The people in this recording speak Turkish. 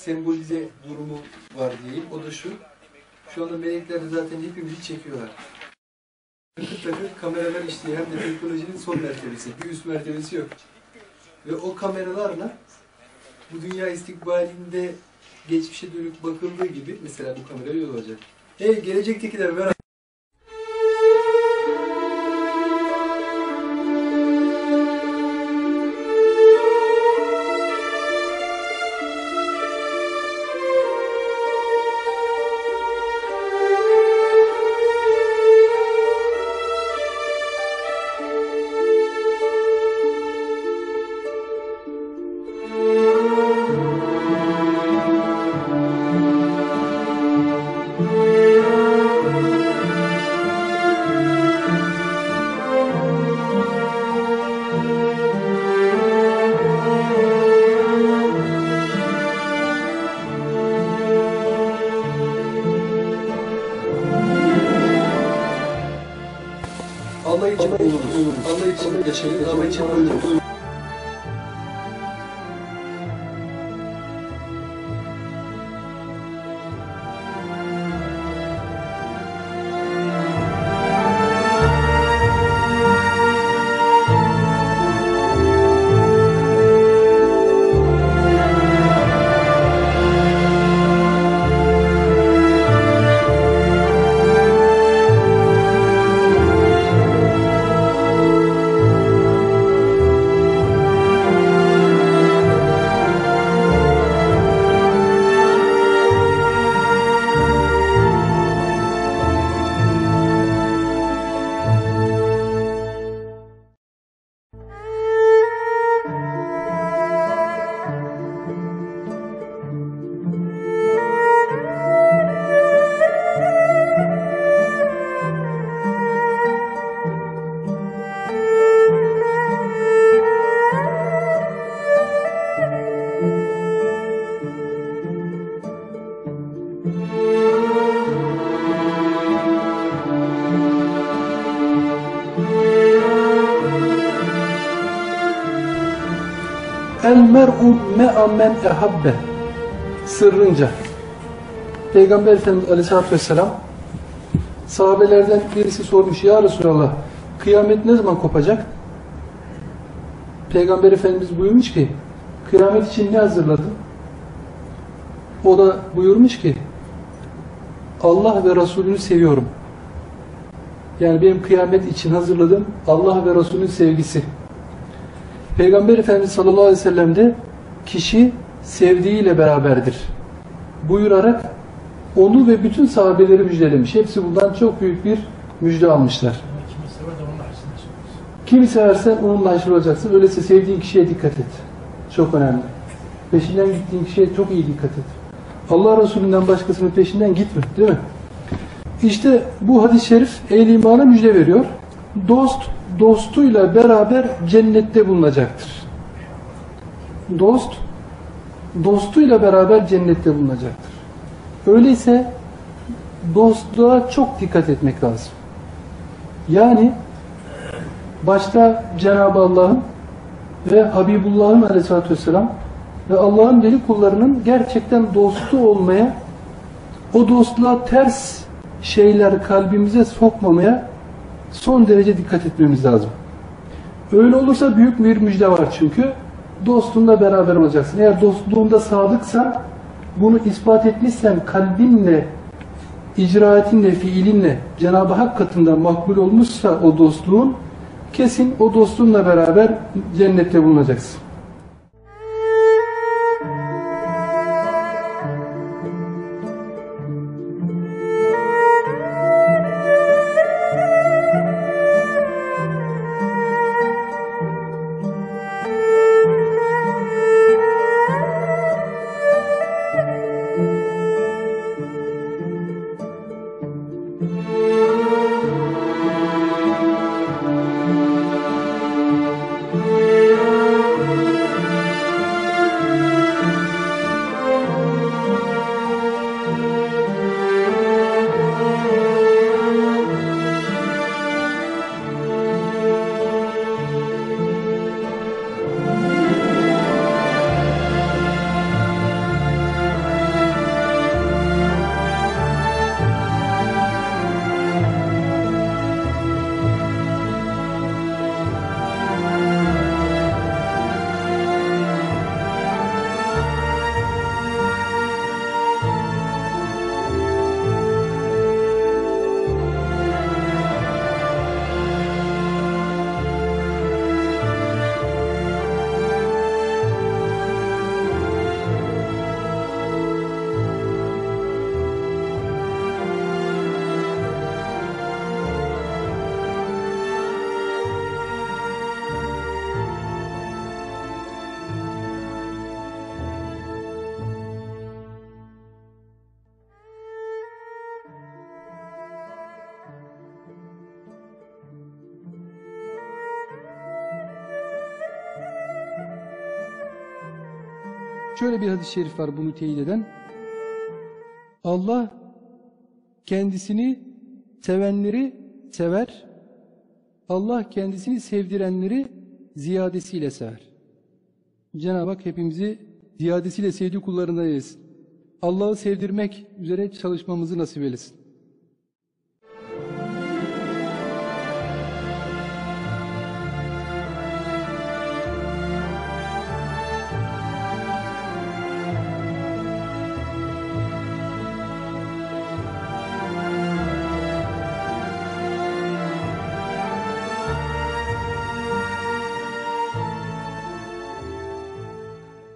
sembolize durumu var diyeyim. O da şu. Şu anda melekler zaten hepimizi çekiyorlar. Takır kameralar işliyor. Hem de teknolojinin son mertebesi. Bir üst mertebesi yok. Ve o kameralarla bu dünya istikbalinde geçmişe dönük bakıldığı gibi mesela bu kamera yol olacak. Hey gelecektekiler merhaba. Allah için oluruz. Allah için yaşayın, Allah için ölürüz. El mer'u me'a men ehabbe sırrınca Peygamber Efendimiz Aleyhisselatü Vesselam sahabelerden birisi sormuş ya Resulallah kıyamet ne zaman kopacak? Peygamber Efendimiz buyurmuş ki kıyamet için ne hazırladın? O da buyurmuş ki Allah ve Resulünü seviyorum. Yani benim kıyamet için hazırladığım Allah ve Resulünün sevgisi. Peygamber Efendimiz sallallahu aleyhi ve sellem de kişi sevdiğiyle beraberdir. Buyurarak onu ve bütün sahabeleri müjdelemiş. Hepsi bundan çok büyük bir müjde almışlar. Kimi seversen onunla haşır olacaksın. Öyleyse sevdiğin kişiye dikkat et. Çok önemli. Peşinden gittiğin kişiye çok iyi dikkat et. Allah Resulü'nden başkasının peşinden gitme. Değil mi? İşte bu hadis-i şerif ehl imana müjde veriyor. Dost dostuyla beraber cennette bulunacaktır. Dost dostuyla beraber cennette bulunacaktır. Öyleyse dostluğa çok dikkat etmek lazım. Yani başta Cenab-ı Allah'ın ve Habibullah'ın aleyhissalatü vesselam ve Allah'ın veli kullarının gerçekten dostu olmaya o dostluğa ters şeyler kalbimize sokmamaya son derece dikkat etmemiz lazım. Öyle olursa büyük bir müjde var çünkü. Dostunla beraber olacaksın. Eğer dostluğunda sadıksan, bunu ispat etmişsen kalbinle, icraatinle, fiilinle Cenab-ı Hak katında makbul olmuşsa o dostluğun, kesin o dostunla beraber cennette bulunacaksın. Şöyle bir hadis-i şerif var bunu teyit eden. Allah kendisini sevenleri sever. Allah kendisini sevdirenleri ziyadesiyle sever. Cenab-ı Hak hepimizi ziyadesiyle sevdiği kullarından eylesin. Allah'ı sevdirmek üzere çalışmamızı nasip eylesin.